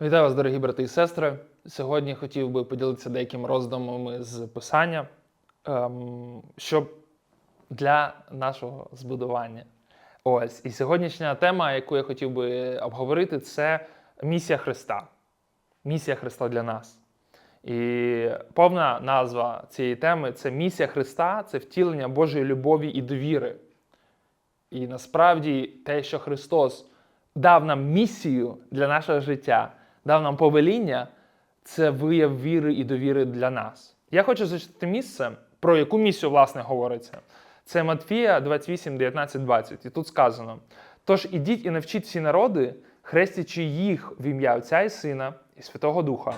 Вітаю вас, дорогі брати і сестри. Сьогодні хотів би поділитися деякими роздумами з писання, ем, щоб для нашого збудування. Ось і сьогоднішня тема, яку я хотів би обговорити, це місія Христа. Місія Христа для нас. І повна назва цієї теми це місія Христа, це втілення Божої любові і довіри. І насправді те, що Христос дав нам місію для нашого життя, дав нам повеління, це вияв віри і довіри для нас. Я хочу зачитати місце, про яку місію, власне, говориться. Це Матфія 28, 19, 20. І тут сказано: Тож ідіть і навчіть всі народи, хрестячи їх в ім'я Отця і Сина і Святого Духа,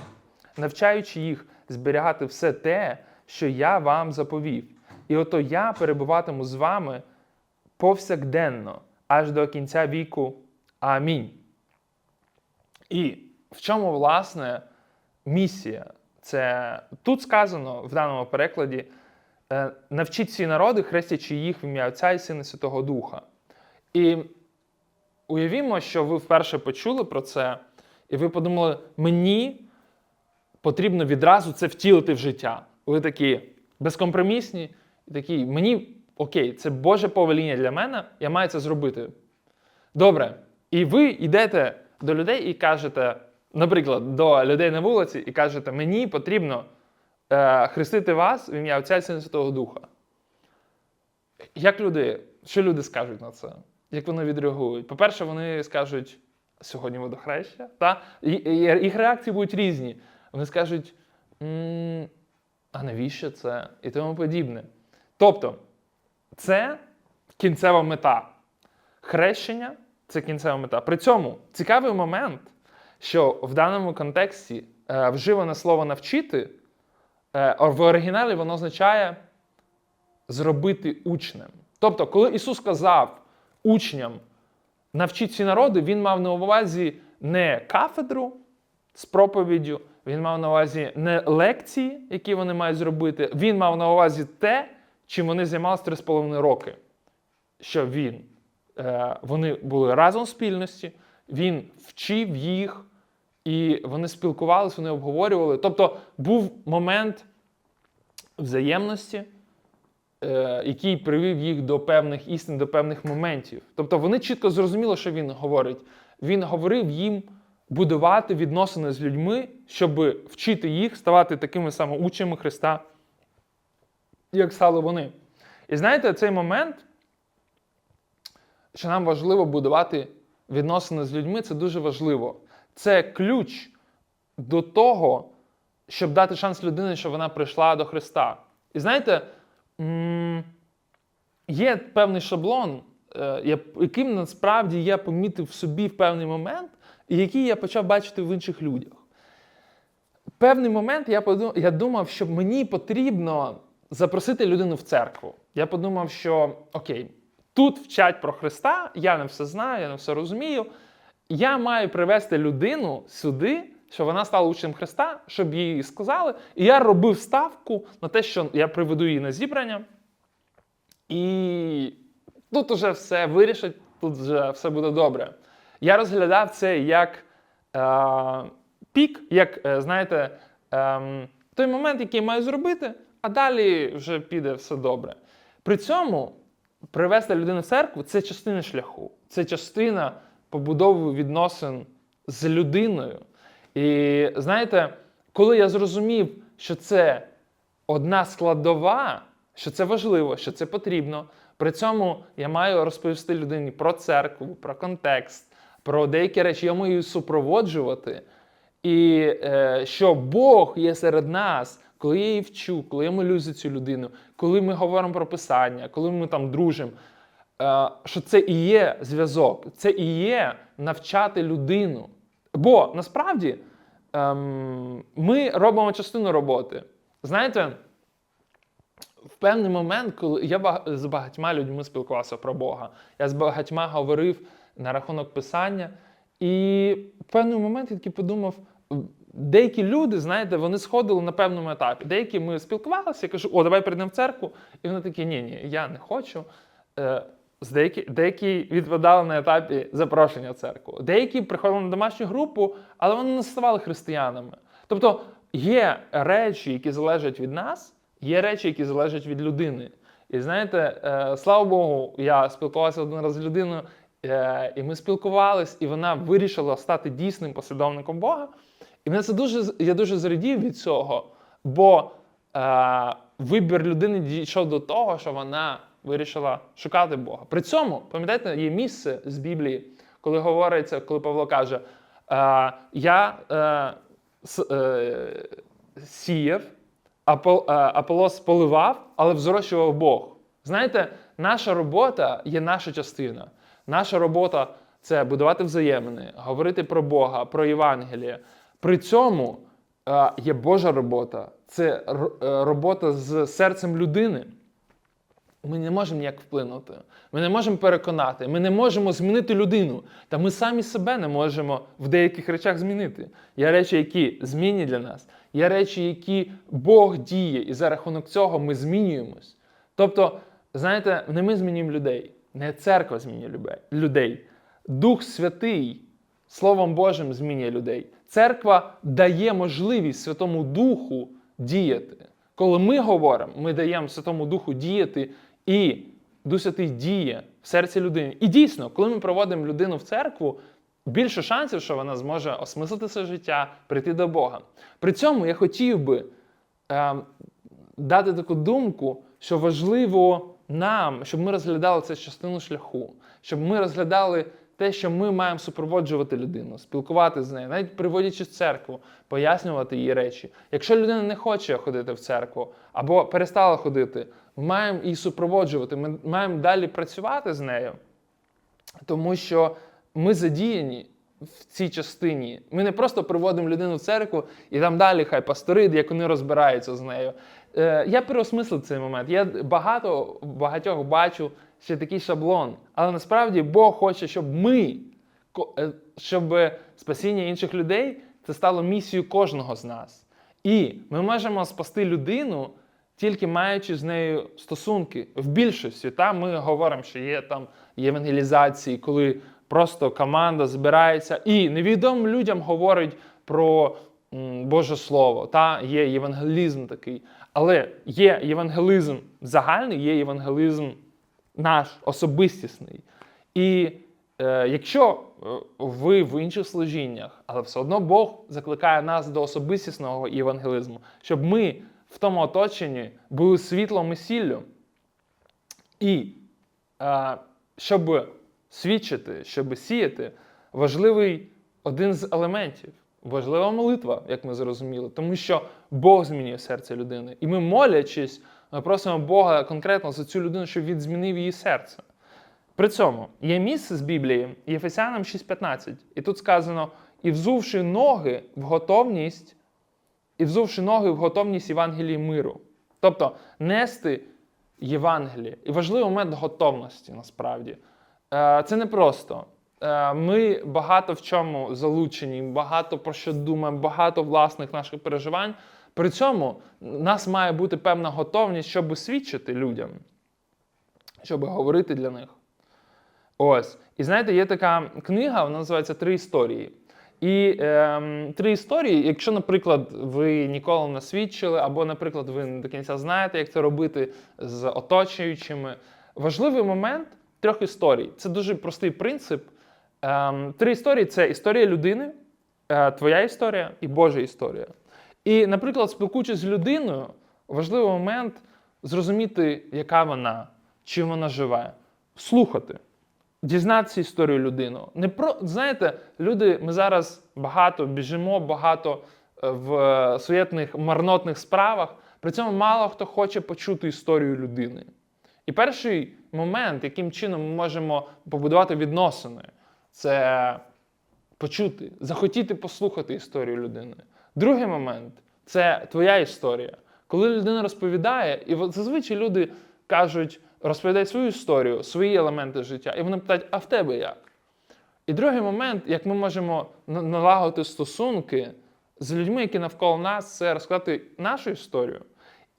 навчаючи їх зберігати все те, що я вам заповів. І ото я перебуватиму з вами повсякденно, аж до кінця віку. Амінь. І в чому, власне, місія? Це тут сказано в даному перекладі: е, навчіть всі народи, хрестячи їх в ім'я Отця і Сина Святого Духа. І уявімо, що ви вперше почули про це, і ви подумали, мені потрібно відразу це втілити в життя. Ви такі безкомпромісні, і такі, мені окей, це Боже повеління для мене, я маю це зробити. Добре. І ви йдете до людей і кажете, наприклад, до людей на вулиці, і кажете, мені потрібно е, хрестити вас в ім'я Отця і Святого Духа. Як люди, що люди скажуть на це? Як вони відреагують? По-перше, вони скажуть, сьогодні водохреща, та? І, і, їх реакції будуть різні. Вони скажуть, «М, а навіщо це? І тому подібне. Тобто, це кінцева мета. Хрещення це кінцева мета. При цьому цікавий момент, що в даному контексті е, вживане слово навчити е, в оригіналі воно означає зробити учнем. Тобто, коли Ісус сказав учням навчіть всі народи, Він мав на увазі не кафедру з проповіддю, він мав на увазі не лекції, які вони мають зробити, він мав на увазі те, чим вони займалися 3,5 роки. Що він, е, вони були разом в спільності, він вчив їх, і вони спілкувалися, вони обговорювали. Тобто був момент взаємності, е, який привів їх до певних істин, до певних моментів. Тобто вони чітко зрозуміли, що він говорить. Він говорив їм будувати відносини з людьми, щоб вчити їх ставати такими самоучнями Христа, як стали вони. І знаєте, цей момент, що нам важливо будувати відносини з людьми, це дуже важливо. Це ключ до того, щоб дати шанс людині, щоб вона прийшла до Христа. І знаєте, є певний шаблон, е, яким насправді я помітив в собі в певний момент, і який я почав бачити в інших людях. Певний момент я подумав, я думав, що мені потрібно запросити людину в церкву. Я подумав, що окей, тут вчать про Христа, я не все знаю, я не все розумію. Я маю привести людину сюди, щоб вона стала учнем Христа, щоб їй сказали. І я робив ставку на те, що я приведу її на зібрання. І тут уже все вирішить, тут вже все буде добре. Я розглядав це як е, пік, як, е, знаєте, е, той момент, який маю зробити, а далі вже піде все добре. При цьому привести людину в церкву це частина шляху, це частина побудови відносин з людиною. І знаєте, коли я зрозумів, що це одна складова, що це важливо, що це потрібно. При цьому я маю розповісти людині про церкву, про контекст, про деякі речі, я маю супроводжувати. І е, що Бог є серед нас, коли я її вчу, коли я молюсь за цю людину, коли ми говоримо про писання, коли ми там дружимо, що це і є зв'язок, це і є навчати людину. Бо насправді ем, ми робимо частину роботи. Знаєте, в певний момент, коли я з багатьма людьми спілкувався про Бога, я з багатьма говорив на рахунок писання, і в певний момент я таки подумав. Деякі люди, знаєте, вони сходили на певному етапі. Деякі ми спілкувалися, я кажу, о, давай прийдемо в церкву. І вони такі, ні, ні, я не хочу. Деякі, деякі відповідали на етапі запрошення в церкву. Деякі приходили на домашню групу, але вони не ставали християнами. Тобто є речі, які залежать від нас, є речі, які залежать від людини. І знаєте, е, слава Богу, я спілкувався один раз з людиною, е, і ми спілкувались, і вона вирішила стати дійсним послідовником Бога. І мене це дуже я дуже зрадів від цього, бо е, вибір людини дійшов до того, що вона вирішила шукати Бога. При цьому, пам'ятаєте, є місце з Біблії, коли говориться, коли Павло каже: е, Я е, е, сіяв, Апол, Аполос поливав, але взрощував Бог. Знаєте, наша робота є наша частина. Наша робота це будувати взаємини, говорити про Бога, про Євангеліє. При цьому є Божа робота, це робота з серцем людини. Ми не можемо ніяк вплинути. Ми не можемо переконати, ми не можемо змінити людину. Та ми самі себе не можемо в деяких речах змінити. Є речі, які змінні для нас, є речі, які Бог діє, і за рахунок цього ми змінюємось. Тобто, знаєте, не ми змінюємо людей, не церква змінює людей. Дух Святий Словом Божим змінює людей. Церква дає можливість Святому Духу діяти. Коли ми говоримо, ми даємо Святому Духу діяти, і Дух Святий діє в серці людини. І дійсно, коли ми проводимо людину в церкву, більше шансів, що вона зможе осмислити своє життя, прийти до Бога. При цьому я хотів би е, дати таку думку, що важливо нам, щоб ми розглядали це частину шляху, щоб ми розглядали те, що ми маємо супроводжувати людину, спілкуватися з нею, навіть приводячи в церкву, пояснювати їй речі. Якщо людина не хоче ходити в церкву або перестала ходити, ми маємо її супроводжувати, ми маємо далі працювати з нею, тому що ми задіяні в цій частині. Ми не просто приводимо людину в церкву і там далі хай пастори, як вони розбираються з нею. Е, я переосмислив цей момент. Я багато багатьох бачу ще такий шаблон. Але насправді Бог хоче, щоб ми, е, щоб спасіння інших людей це стало місією кожного з нас. І ми можемо спасти людину. Тільки маючи з нею стосунки в більшості, там ми говоримо, що є там євангелізації, коли просто команда збирається і невідомим людям говорить про Боже Слово. Та є євангелізм такий. Але є євангелізм загальний, є євангелізм наш особистісний. І е, якщо е, ви в інших служіннях, але все одно Бог закликає нас до особистісного євангелізму, щоб ми в тому оточенні були світлом і сіллю. І е, щоб свідчити, щоб сіяти, важливий один з елементів. Важлива молитва, як ми зрозуміли, тому що Бог змінює серце людини. І ми, молячись, ми просимо Бога конкретно за цю людину, щоб він змінив її серце. При цьому є місце з Біблії Єфесянам 6:15, і тут сказано: і взувши ноги в готовність, і взувши ноги в готовність Євангелії миру. Тобто нести Євангеліє. І важливий момент готовності насправді. Е, Це не просто. Е, Ми багато в чому залучені, багато про що думаємо, багато власних наших переживань. При цьому в нас має бути певна готовність, щоб свідчити людям, щоб говорити для них. Ось. І знаєте, є така книга, вона називається Три історії. І ем, три історії, якщо, наприклад, ви ніколи не свідчили, або, наприклад, ви не до кінця знаєте, як це робити з оточуючими. Важливий момент трьох історій. Це дуже простий принцип. Ем, три історії це історія людини, е, твоя історія і Божа історія. І, наприклад, спілкуючись з людиною, важливий момент зрозуміти, яка вона, чим вона живе, слухати дізнатися історію людини. Не про знаєте, люди, ми зараз багато біжимо, багато е, в суєтних марнотних справах. При цьому мало хто хоче почути історію людини. І перший момент, яким чином ми можемо побудувати відносини, це почути, захотіти послухати історію людини. Другий момент це твоя історія. Коли людина розповідає, і зазвичай люди кажуть, розповідай свою історію, свої елементи життя, і вони питають, а в тебе як? І другий момент, як ми можемо на- налагодити стосунки з людьми, які навколо нас, це розказати нашу історію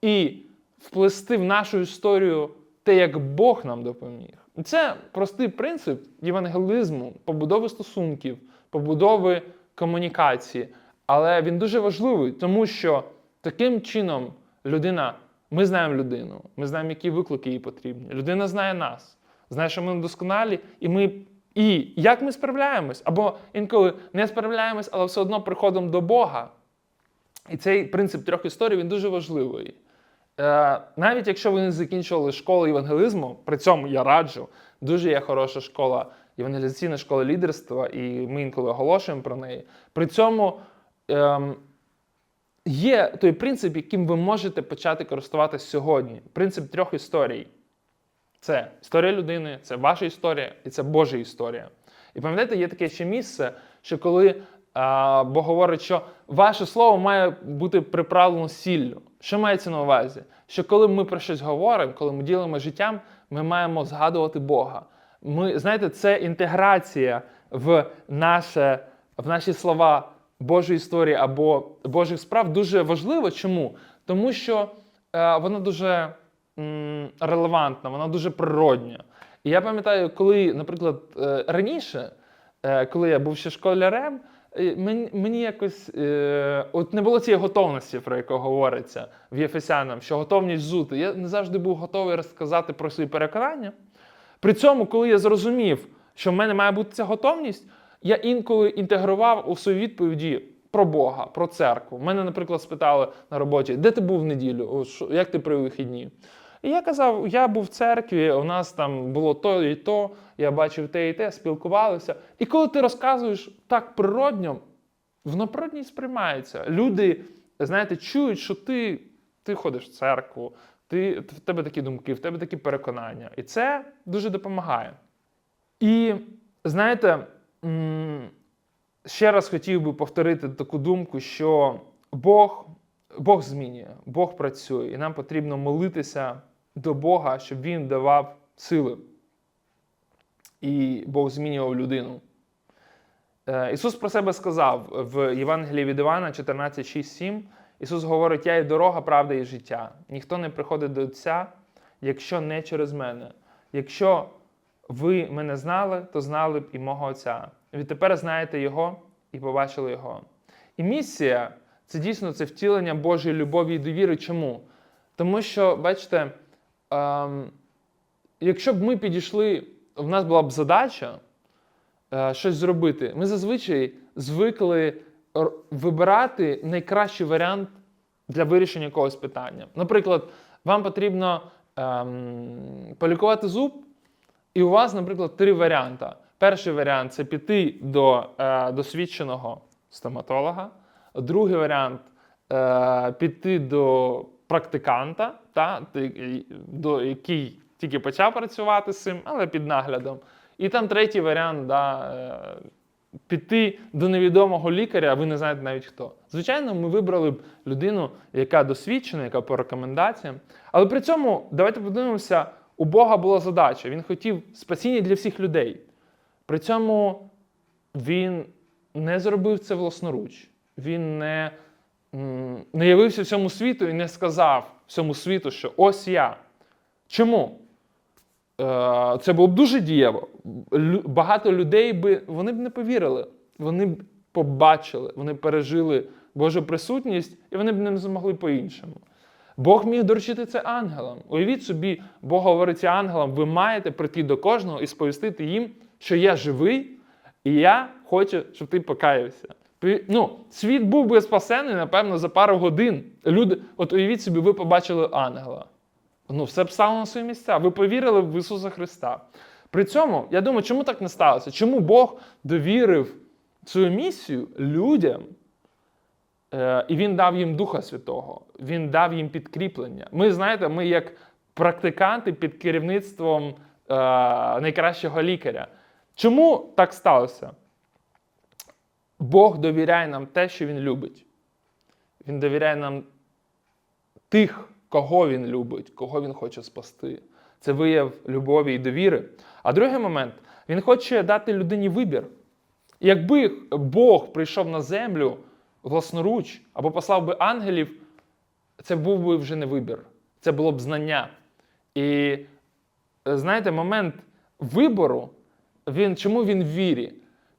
і вплести в нашу історію те, як Бог нам допоміг. Це простий принцип євангелізму, побудови стосунків, побудови комунікації. Але він дуже важливий, тому що таким чином людина, ми знаємо людину, ми знаємо, які виклики їй потрібні. Людина знає нас, знає, що ми недосконалі, і ми. І як ми справляємось, або інколи не справляємось, але все одно приходимо до Бога. І цей принцип трьох історій він дуже важливий. Е, навіть якщо ви не закінчували школу євангелізму, при цьому я раджу, дуже є хороша школа, євангелізаційна школа лідерства, і ми інколи оголошуємо про неї. При цьому ем, є той принцип, яким ви можете почати користуватися сьогодні. Принцип трьох історій. Це історія людини, це ваша історія і це Божа історія. І пам'ятаєте, є таке ще місце, що коли а, Бог говорить, що ваше слово має бути приправлено сіллю. Що мається на увазі? Що коли ми про щось говоримо, коли ми ділимо життям, ми маємо згадувати Бога. Ми, знаєте, це інтеграція в, наше, в наші слова Божої історії або Божих справ дуже важлива. Чому? Тому що е, вона дуже м, релевантна, вона дуже природня. І я пам'ятаю, коли, наприклад, е, раніше, е, коли я був ще школярем, е, мені, мені якось е, от не було цієї готовності, про яку говориться в Єфесянам, що готовність зути. Я не завжди був готовий розказати про свої переконання. При цьому, коли я зрозумів, що в мене має бути ця готовність, я інколи інтегрував у свої відповіді про Бога, про церкву. Мене, наприклад, спитали на роботі, де ти був в неділю, як ти при вихідні? І я казав, я був в церкві, у нас там було то і то, я бачив те і те, спілкувалися. І коли ти розказуєш так природньо, воно природньо сприймається. Люди, знаєте, чують, що ти, ти ходиш в церкву, ти, в тебе такі думки, в тебе такі переконання. І це дуже допомагає. І знаєте, ще раз хотів би повторити таку думку, що Бог, Бог змінює, Бог працює, і нам потрібно молитися до Бога, щоб Він давав сили. І Бог змінював людину. Е, Ісус про себе сказав в Євангелії від Івана 14, 6, 7. Ісус говорить: Я є дорога, правда і життя. Ніхто не приходить до Отця, якщо не через мене. Якщо ви мене знали, то знали б і мого Отця. Відтепер знаєте Його і побачили Його. І місія це дійсно це втілення Божої любові і довіри. Чому? Тому що, бачите, ем, якщо б ми підійшли, в нас була б задача е, щось зробити, ми зазвичай звикли вибирати найкращий варіант для вирішення якогось питання. Наприклад, вам потрібно ем, полікувати зуб, і у вас, наприклад, три варіанти. Перший варіант це піти до е, досвідченого стоматолога. Другий варіант е, піти до практиканта, та, до, який тільки почав працювати з цим, але під наглядом. І там третій варіант да, е, піти до невідомого лікаря, а ви не знаєте навіть хто. Звичайно, ми вибрали б людину, яка досвідчена, яка по рекомендаціям. Але при цьому давайте подивимося, у Бога була задача. Він хотів спасіння для всіх людей. При цьому він не зробив це власноруч. Він не, не явився всьому світу і не сказав всьому світу, що ось я. Чому? Е, Це було б дуже дієво. Багато людей би вони б не повірили. Вони б побачили, вони пережили Божу присутність, і вони б не змогли по-іншому. Бог міг доручити це ангелам. Уявіть собі, Бог говорить ангелам: ви маєте прийти до кожного і сповістити їм, що я живий, і я хочу, щоб ти покаявся. Ну, світ був би спасений, напевно, за пару годин. Люди, от уявіть собі, ви побачили ангела. Ну, все б стало на свої місця. Ви повірили в Ісуса Христа. При цьому, я думаю, чому так не сталося? Чому Бог довірив свою місію людям, і Він дав їм Духа Святого, Він дав їм підкріплення. Ми, знаєте, ми як практиканти під керівництвом е, найкращого лікаря. Чому так сталося? Бог довіряє нам те, що Він любить. Він довіряє нам тих, кого він любить, кого він хоче спасти. Це вияв любові і довіри. А другий момент, він хоче дати людині вибір. Якби Бог прийшов на землю власноруч або послав би ангелів, це був би вже не вибір, це було б знання. І е, знаєте, момент вибору, він, чому він в вірі?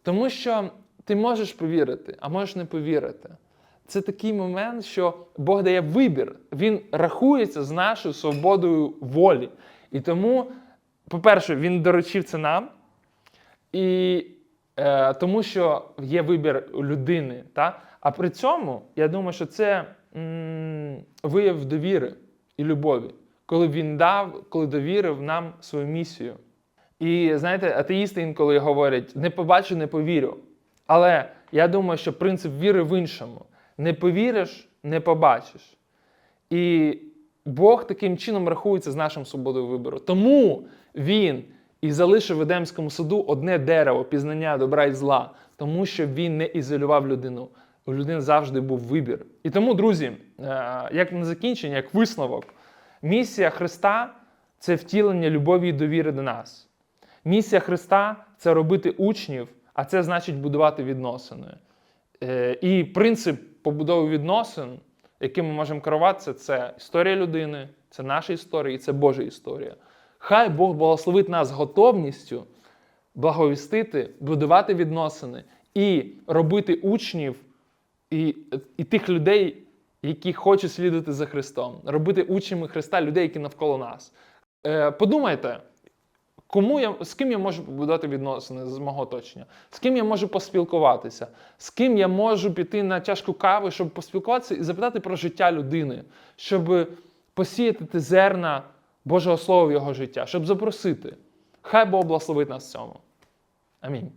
Тому що ти можеш повірити, а можеш не повірити. Це такий момент, що Бог дає вибір. Він рахується з нашою свободою волі. І тому, по-перше, він доручив це нам. І е, тому що є вибір людини. Та? А при цьому, я думаю, що це м, вияв довіри і любові, коли він дав, коли довірив нам свою місію. І знаєте, атеїсти інколи говорять: не побачу, не повірю. Але я думаю, що принцип віри в іншому: не повіриш, не побачиш. І Бог таким чином рахується з нашим свободою вибору. Тому він і залишив в Едемському саду одне дерево пізнання добра і зла, тому що він не ізолював людину. У людини завжди був вибір. І тому, друзі, е, як на закінчення, як висновок, місія Христа це втілення любові і довіри до нас. Місія Христа це робити учнів, а це значить будувати відносини. Е, І принцип побудови відносин, яким ми можемо керуватися, це історія людини, це наша історія і це Божа історія. Хай Бог благословить нас готовністю благовістити, будувати відносини і робити учнів і, і тих людей, які хочуть слідувати за Христом, робити учнями Христа людей, які навколо нас. Е, подумайте, Кому я, з ким я можу побудувати відносини з мого оточення? З ким я можу поспілкуватися? З ким я можу піти на чашку кави, щоб поспілкуватися і запитати про життя людини, щоб посіяти зерна Божого Слова в його життя, щоб запросити. Хай Бог благословить нас в цьому. Амінь.